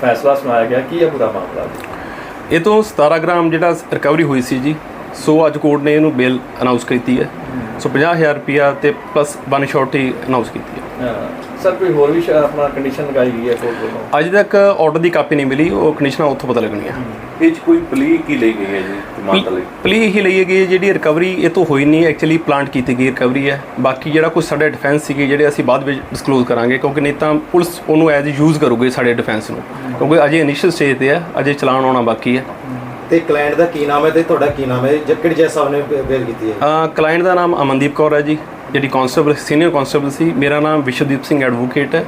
ਫੈਸਲਾ ਸੁਣਾਇਆ ਗਿਆ ਕੀ ਹੈ ਪੂਰਾ ਮਾਮਲਾ ਇਹ ਤੋਂ 17 ਗ੍ਰਾਮ ਜਿਹੜਾ ਰਿਕਵਰੀ ਹੋਈ ਸੀ ਜੀ ਸੋ ਅੱਜ ਕੋਰਟ ਨੇ ਇਹਨੂੰ ਬੇਲ ਅਨਾਉਂਸ ਕੀਤੀ ਹੈ। ਸੋ 50000 ਰੁਪਿਆ ਤੇ ਪਲੱਸ ਵਨ ਸ਼ੋਰਟੀ ਅਨਾਉਂਸ ਕੀਤੀ ਹੈ। ਸਰ ਕੋਈ ਹੋਰ ਵੀ ਆਪਣਾ ਕੰਡੀਸ਼ਨ ਲਗਾਈ ਗਈ ਹੈ ਕੋਰਟ ਵੱਲੋਂ? ਅੱਜ ਤੱਕ ਆਰਡਰ ਦੀ ਕਾਪੀ ਨਹੀਂ ਮਿਲੀ ਉਹ ਕੰਡੀਸ਼ਨਾਂ ਉੱਥੋਂ ਪਤਾ ਲੱਗਣੀਆਂ ਇਹ 'ਚ ਕੋਈ ਪਲੀ ਕੀ ਲਈ ਗਈ ਹੈ ਜੀ ਲਈ? ਪਲੀ ਹੀ ਲਈ ਗਈ ਹੈ, ਜਿਹੜੀ ਰਿਕਵਰੀ ਇਹ ਤੋਂ ਹੋਈ ਨਹੀਂ ਐਕਚੁਅਲੀ ਪਲਾਂਟ ਕੀਤੀ ਗਈ ਰਿਕਵਰੀ ਹੈ। ਬਾਕੀ ਜਿਹੜਾ ਕੁਝ ਸਾਡੇ ਡਿਫੈਂਸ ਸੀਗੇ ਜਿਹੜੇ ਅਸੀਂ ਬਾਅਦ ਵਿੱਚ ਡਿਸਕਲੋਜ਼ ਕਰਾਂਗੇ ਕਿਉਂਕਿ ਨਹੀਂ ਤਾਂ ਪੁਲਿਸ ਉਹਨੂੰ ਐਜ਼ ਯੂਜ਼ ਕਰੂਗੀ ਸਾਡੇ ਡਿਫੈਂਸ ਨੂੰ। ਕਿਉਂਕਿ ਅਜੇ ਇਨੀਸ਼ੀਅਲ ਸਟੇਜ ਤੇ ਹੈ ਅਜੇ ਚਲਾਨ ਆਉਣਾ ਬਾਕੀ ਹੈ। ਤੇ ਕਲਾਇੰਟ ਦਾ ਕੀ ਨਾਮ ਹੈ ਤੇ ਤੁਹਾਡਾ ਕੀ ਨਾਮ ਹੈ? ਜੱਕੜ ਜੈ ਸਾਹਿਬ ਨੇ ਬੇ- ਬੇਲ ਕੀਤੀ ਹੈ? ਕਲਾਇੰਟ ਦਾ ਨਾਮ ਅਮਨਦੀਪ ਕੌਰ ਹੈ ਜੀ। ਜਿਹੜੀ ਕਾਂਸਟੇਬਲ ਸੀਨੀਅਰ ਕਾਂਸਟੇਬਲ ਸੀ ਮੇਰਾ ਨਾਮ ਵਿਸ਼ਵਦੀਪ ਸਿੰਘ ਐਡਵੋਕੇਟ ਹੈ।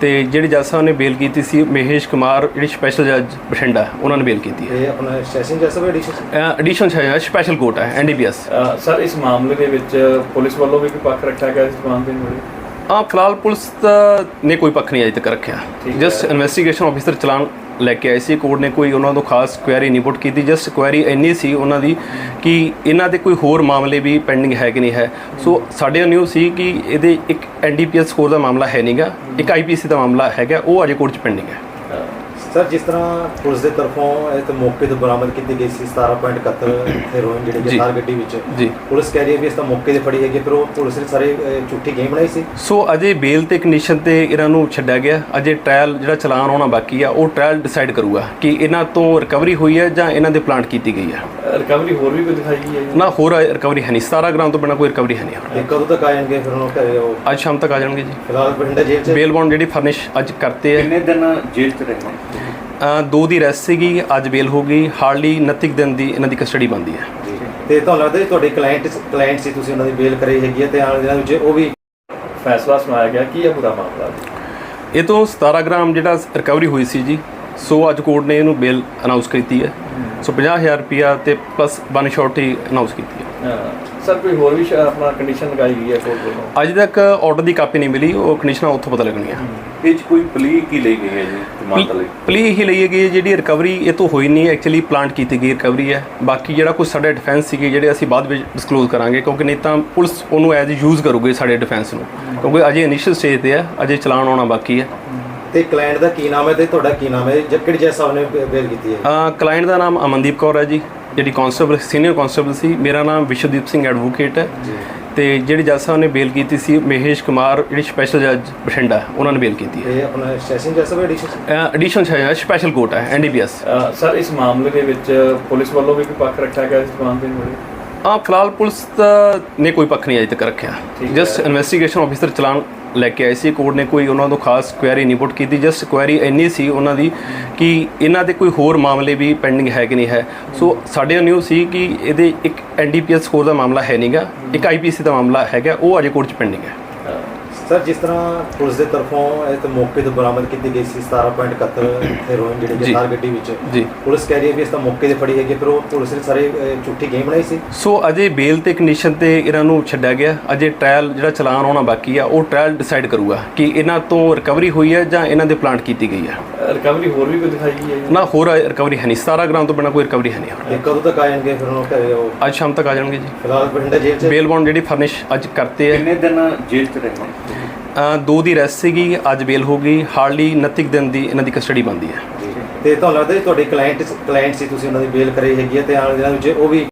ਤੇ ਜਿਹੜੀ ਜੱਜ ਸਾਹਿਬ ਨੇ ਬੇਲ ਕੀਤੀ ਸੀ ਮਹੇਸ਼ ਕੁਮਾਰ ਜਿਹੜੀ ਸਪੈਸ਼ਲ ਜੱਜ ਬਠਿੰਡਾ ਉਹਨਾਂ ਨੇ ਬੇਲ ਕੀਤੀ ਹੈ। ਇਹ ਆਪਣਾ ਸੈਸ਼ਨ ਜੈ ਸਾਹਿਬ ਐਡੀਸ਼ਨ ਐਡੀਸ਼ਨ ਹੈ ਸਪੈਸ਼ਲ ਕੋਰਟ ਹੈ ਐਨਡੀਪੀਐਸ ਸਰ ਇਸ ਮਾਮਲੇ ਦੇ ਵਿੱਚ ਪੁਲਿਸ ਵੱਲੋਂ ਵੀ ਕੋਈ ਪੱਖ ਰੱਖਿਆ ਗਿਆ ਇਸ ਦੇ ਮੁਰੇ ਆ ਫਿਲਹਾਲ ਪੁਲਿਸ ਨੇ ਕੋਈ ਪੱਖ ਨਹੀਂ ਅਜੇ ਤੱਕ ਰੱਖਿਆ। ਜਸਟ ਇਨਵੈਸਟੀਗੇਸ਼ਨ ਆਫੀਸਰ ਚਲਾਨ ਲੈ ਕੇ ਆਏ ਸੀ। ਕੋਰਟ ਨੇ ਕੋਈ ਉਹਨਾਂ ਤੋਂ ਖਾਸ ਕੁਐਰੀ ਨਹੀਂ ਪੁੱਟ ਕੀਤੀ। ਜਸਟ ਕੁਐਰੀ ਇੰਨੀ ਸੀ ਉਹਨਾਂ ਦੀ ਕਿ ਇਹਨਾਂ ਦੇ ਕੋਈ ਹੋਰ ਮਾਮਲੇ ਵੀ ਪੈਂਡਿੰਗ ਹੈ ਕਿ ਨਹੀਂ ਹੈ। ਸੋ ਸਾਡੇ ਨਿਊ ਸੀ ਕਿ ਇਹਦੇ ਇੱਕ ਐਨਡੀਪੀਐਸ ਸਕੋਰ ਦਾ ਮਾਮਲਾ ਹੈ ਨਹੀਂਗਾ ਇੱਕ ਆਈਪੀਸੀ ਦਾ ਮਾਮਲਾ ਹੈਗਾ, ਉਹ ਅਜੇ ਕੋਰਟ 'ਚ ਪੈਂਡਿੰਗ ਹੈ। ਸਰ ਜਿਸ ਤਰ੍ਹਾਂ ਪੁਲਿਸ ਦੇ ਤਰਫੋਂ ਇਹ ਤੇ ਮੌਕੇ ਤੋਂ ਬਰਾਮਦ ਕੀਤੀ ਗਈ ਸੀ 17.71 ਹੈਰੋਇਨ ਜਿਹੜੀ। ਕਿ ਗੱਡੀ ਵਿੱਚ। ਜੀ। ਪੁਲਿਸ ਕਹਿ ਰਹੀ ਹੈ ਵੀ ਇਸ ਤਾਂ ਮੌਕੇ ਤੇ ਫੜੀ ਹੈਗੀ ਫਿਰ ਉਹ ਪੁਲਿਸ ਨੇ ਸਾਰੇ ਝੂਠੀ ਗੇਮ ਬਣਾਈ ਸੀ। ਸੋ ਅਜੇ ਬੇਲ ਤੇ ਕੰਡੀਸ਼ਨ ਤੇ ਇਹਨਾਂ ਨੂੰ ਛੱਡਿਆ ਗਿਆ। ਅਜੇ ਟ੍ਰਾਇਲ ਜਿਹੜਾ ਚਲਾਨ ਹੋਣਾ ਬਾਕੀ ਆ ਉਹ ਟ੍ਰਾਇਲ ਡਿਸਾਈਡ ਕਰੂਗਾ ਕਿ ਇਹਨਾਂ ਤੋਂ ਰਿਕਵਰੀ ਹੋਈ ਹੈ ਜਾਂ ਇਹਨਾਂ ਦੇ ਪਲਾਂਟ ਕੀਤੀ ਗਈ ਹੈ। ਰਿਕਵਰੀ ਹੋਰ ਵੀ ਕੋਈ ਦਿਖਾਈ ਗਈ ਹੈ? ਨਾ ਹੋਰ ਰਿਕਵਰੀ ਹੈ ਨਹੀਂ। 17 ਗ੍ਰਾਮ ਤੋਂ ਬਿਨਾਂ ਕੋਈ ਰਿਕਵਰੀ ਹੈ ਨਹੀਂ। ਤੇ ਕਦੋਂ ਤੱਕ ਆ ਜਾਣਗੇ ਫਿਰ ਉਹ ਘਰੇ ਉਹ? ਅੱਜ ਸ਼ਾਮ ਤੱਕ ਆ ਜਾਣਗੇ ਜੀ। ਫਿਲਹਾਲ ਬਠਿੰਡਾ ਜੇਲ੍ਹ 'ਚ ਬੇਲ ਬੌਂਡ ਜਿਹੜੀ ਫਰਨਿਸ਼ ਅੱਜ ਕਰਤੇ ਹੈ। ਕਿੰਨੇ ਦਿਨ ਜੇਲ੍ਹ 'ਚ ਰਹੇ ਅ, ਦੋ ਦੀ ਰੈਸਟ ਸੀਗੀ ਅੱਜ ਬੇਲ ਹੋ ਗਈ। ਹਾਰਡਲੀ 29 ਦਿਨ ਦੀ ਇਹਨਾਂ ਦੀ ਕਸਟਡੀ ਬੰਦੀ ਹੈ। ਤੇ ਤੁਹਾਨੂੰ ਲੱਗਦਾ ਜੀ ਤੁਹਾਡੇ ਕਲਾਇੰਟ ਕਲਾਇੰਟ ਸੀ ਤੁਸੀਂ ਉਹਨਾਂ ਦੀ ਬੇਲ ਕਰਾਈ ਹੈਗੀ ਹੈ ਤੇ ਆਉਣ ਦਿਨਾਂ ਵਿੱਚ ਉਹ ਵੀ ਫੈਸਲਾ ਸੁਣਾਇਆ ਗਿਆ ਕੀ ਹੈ ਪੂਰਾ ਮਾਮਲਾ? ਇਹ ਤੋਂ 17 ਗ੍ਰਾਮ ਜਿਹੜਾ ਰਿਕਵਰੀ ਹੋਈ ਸੀ ਜੀ ਸੋ ਅੱਜ ਕੋਰਟ ਨੇ ਇਹਨੂੰ ਬੇਲ ਅਨਾਉਂਸ ਕੀਤੀ ਹੈ। ਸੋ 50000 ਰੁਪਿਆ ਤੇ ਪਲੱਸ ਵਨ ਸ਼ੋਰਟੀ ਅਨਾਉਂਸ ਕੀਤੀ ਹੈ। ਸਰ ਕੋਈ ਹੋਰ ਵੀ ਆਪਣਾ ਕੰਡੀਸ਼ਨ ਲਗਾਈ ਗਈ ਹੈ ਕੋਰਟ ਵੱਲੋਂ? ਅੱਜ ਤੱਕ ਆਰਡਰ ਦੀ ਕਾਪੀ ਨਹੀਂ ਮਿਲੀ ਉਹ ਕੰਡੀਸ਼ਨਾਂ ਉੱਥੋਂ ਪਤਾ ਲੱਗਣੀਆਂ ਇਹ 'ਚ ਕੋਈ ਪਲੀ ਕੀ ਲਈ ਗਈ ਹੈ ਜੀ ਜ਼ਮਾਨਤ ਲਈ? ਪਲੀ ਹੀ ਲਈ ਗਈ ਹੈ, ਜਿਹੜੀ ਰਿਕਵਰੀ ਇਹ ਤੋਂ ਹੋਈ ਨਹੀਂ ਐਕਚੁਅਲੀ ਪਲਾਂਟ ਕੀਤੀ ਗਈ ਰਿਕਵਰੀ ਹੈ। ਬਾਕੀ ਜਿਹੜਾ ਕੁਝ ਸਾਡੇ ਡਿਫੈਂਸ ਸੀਗੇ ਜਿਹੜੇ ਅਸੀਂ ਬਾਅਦ ਵਿੱਚ ਡਿਸਕਲੋਜ਼ ਕਰਾਂਗੇ ਕਿਉਂਕਿ ਨਹੀਂ ਤਾਂ ਪੁਲਿਸ ਉਹਨੂੰ ਐਜ਼ ਯੂਜ਼ ਕਰੂਗੀ ਸਾਡੇ ਡਿਫੈਂਸ ਨੂੰ। ਕਿਉਂਕਿ ਅਜੇ ਇਨੀਸ਼ੀਅਲ ਸਟੇਜ ਤੇ ਹੈ ਅਜੇ ਚਲਾਨ ਆਉਣਾ ਬਾਕੀ ਹੈ। ਤੇ ਕਲਾਇੰਟ ਦਾ ਕੀ ਨਾਮ ਹੈ ਤੇ ਤੁਹਾਡਾ ਕੀ ਨਾਮ ਹੈ? ਜੱਕੜ ਜੈ ਸਾਹਿਬ ਨੇ ਬੇ- ਬੇਲ ਕੀਤੀ ਹੈ। ਕਲਾਇੰਟ ਦਾ ਨਾਮ ਅਮਨਦੀਪ ਕੌਰ ਹੈ ਜੀ ਜਿਹੜੀ ਕਾਂਸਟੇਬਲ ਸੀਨੀਅਰ ਕਾਂਸਟੇਬਲ ਸੀ। ਮੇਰਾ ਨਾਮ ਵਿਸ਼ਵਦੀਪ ਸਿੰਘ ਐਡਵੋਕੇਟ ਹੈ। ਤੇ ਜਿਹੜੀ ਜੱਜ ਸਾਹਿਬ ਨੇ ਬੇਲ ਕੀਤੀ ਸੀ ਮਹੇਸ਼ ਕੁਮਾਰ ਜਿਹੜੀ ਸਪੈਸ਼ਲ ਜੱਜ ਬਠਿੰਡਾ ਉਹਨਾਂ ਨੇ ਬੇਲ ਕੀਤੀ ਹੈ। ਇਹ ਆਪਣਾ ਸੈਸ਼ਨ ਜੈ ਸਾਹਿਬ ਐਡੀਸ਼ਨ ਐਡੀਸ਼ਨ ਹੈ ਸਪੈਸ਼ਲ ਕੋਰਟ ਹੈ ਐਨਡੀਪੀਐਸ ਸਰ ਇਸ ਮਾਮਲੇ ਦੇ ਵਿੱਚ ਪੁਲਿਸ ਵੱਲੋਂ ਵੀ ਕੋਈ ਪੱਖ ਰੱਖਿਆ ਗਿਆ ਇਸ ਜ਼ਮਾਨ ਦੇ ਮੁਰੇ ਆ ਫਿਲਹਾਲ ਪੁਲਿਸ ਦਾ ਨੇ ਕੋਈ ਪੱਖ ਨਹੀਂ ਅਜੇ ਤੱਕ ਰੱਖਿਆ। ਜਸਟ ਇਨਵੈਸਟੀਗੇਸ਼ਨ ਆਫੀਸਰ ਚਲਾਨ ਲੈ ਕੇ ਆਏ ਸੀ। ਕੋਰਟ ਨੇ ਕੋਈ ਉਹਨਾਂ ਤੋਂ ਖਾਸ ਕੁਐਰੀ ਨਹੀਂ ਪੁੱਟ ਕੀਤੀ। ਜਸਟ ਕੁਐਰੀ ਇੰਨੀ ਸੀ ਉਹਨਾਂ ਦੀ ਕਿ ਇਹਨਾਂ ਦੇ ਕੋਈ ਹੋਰ ਮਾਮਲੇ ਵੀ ਪੈਂਡਿੰਗ ਹੈ ਕਿ ਨਹੀਂ ਹੈ। ਸੋ ਸਾਡੇ ਨਿਊ ਸੀ ਕਿ ਇਹਦੇ ਇੱਕ ਐਨਡੀਪੀਐਸ ਸਕੋਰ ਦਾ ਮਾਮਲਾ ਹੈ ਨਹੀਂਗਾ ਇੱਕ ਆਈਪੀਸੀ ਦਾ ਮਾਮਲਾ ਹੈਗਾ। ਉਹ ਅਜੇ ਕੋਰਟ 'ਚ ਪੈਂਡਿੰਗ ਹੈ। ਸਰ ਜਿਸ ਤਰ੍ਹਾਂ ਪੁਲਿਸ ਦੇ ਤਰਫੋਂ ਇਹ ਤੇ ਮੌਕੇ ਤੋਂ ਬਰਾਮਦ ਕੀਤੀ ਗਈ ਸੀ 17.71 ਹੈਰੋਇਨ ਜਿਹੜੀ ਕਿ। ਥਾਰ ਗੱਡੀ ਵਿੱਚ। ਜੀ। ਪੁਲਿਸ ਕਹਿ ਰਹੀ ਹੈ ਵੀ ਇਸ ਤਾਂ ਮੌਕੇ ਤੇ ਫੜੀ ਹੈਗੀ ਫਿਰ ਉਹ ਪੁਲਿਸ ਨੇ ਸਾਰੇ ਝੂਠੀ ਗੇਮ ਬਣਾਈ ਸੀ? ਸੋ ਅਜੇ ਬੇਲ ਤੇ ਕੰਡੀਸ਼ਨ ਤੇ ਇਹਨਾਂ ਨੂੰ ਛੱਡਿਆ ਗਿਆ। ਅਜੇ ਟ੍ਰਾਇਲ ਜਿਹੜਾ ਚਲਾਨ ਹੋਣਾ ਬਾਕੀ ਆ ਉਹ ਟ੍ਰਾਇਲ ਡਿਸਾਈਡ ਕਰੂਗਾ ਕਿ ਇਹਨਾਂ ਤੋਂ ਰਿਕਵਰੀ ਹੋਈ ਹੈ ਜਾਂ ਇਹਨਾਂ ਦੇ ਪਲਾਂਟ ਕੀਤੀ ਗਈ ਹੈ। ਰਿਕਵਰੀ ਹੋਰ ਵੀ ਕੋਈ ਦਿਖਾਈ ਗਈ ਹੈ? ਨਾ ਹੋਰ ਰਿਕਵਰੀ ਹੈ ਨਹੀਂ। 17 ਗ੍ਰਾਮ ਤੋਂ ਬਿਨਾਂ ਕੋਈ ਰਿਕਵਰੀ ਹੈ ਨਹੀਂ ਤੇ ਕਦੋਂ ਤੱਕ ਆ ਜਾਣਗੇ ਫਿਰ ਉਹ ਘਰੇ ਉਹ? ਅੱਜ ਸ਼ਾਮ ਤੱਕ ਆ ਜਾਣਗੇ ਜੀ। ਫਿਲਹਾਲ ਬਠਿੰਡਾ ਜੇਲ੍ਹ 'ਚ ਬੇਲ ਬੌਂਡ ਜਿਹੜੀ ਫਰਨਿਸ਼ ਅੱਜ ਕਰਤੇ ਹੈ। ਕਿੰਨੇ ਦਿਨ ਜੇਲ੍ਹ 'ਚ ਰਹੇ ਅ, ਦੋ ਦੀ ਰੈਸਟ ਸੀਗੀ, ਅੱਜ ਬੇਲ ਹੋ ਗਈ ਹਾਰਡਲੀ 29 ਦਿਨ ਦੀ ਇਹਨਾਂ ਦੀ ਕਸਟਡੀ ਬੰਦੀ ਹੈ। ਤੇ ਤੁਹਾਨੂੰ ਲੱਗਦਾ ਜੀ ਤੁਹਾਡੇ ਕਲਾਇੰਟ ਕਲਾਇੰਟ ਸੀ, ਤੁਸੀਂ ਉਹਨਾਂ ਦੀ ਬੇਲ ਕਰਾਈ ਹੈਗੀ ਹੈ ਤੇ ਆਉਣ ਦਿਨਾਂ ਵਿੱਚ ਉਹ ਵੀ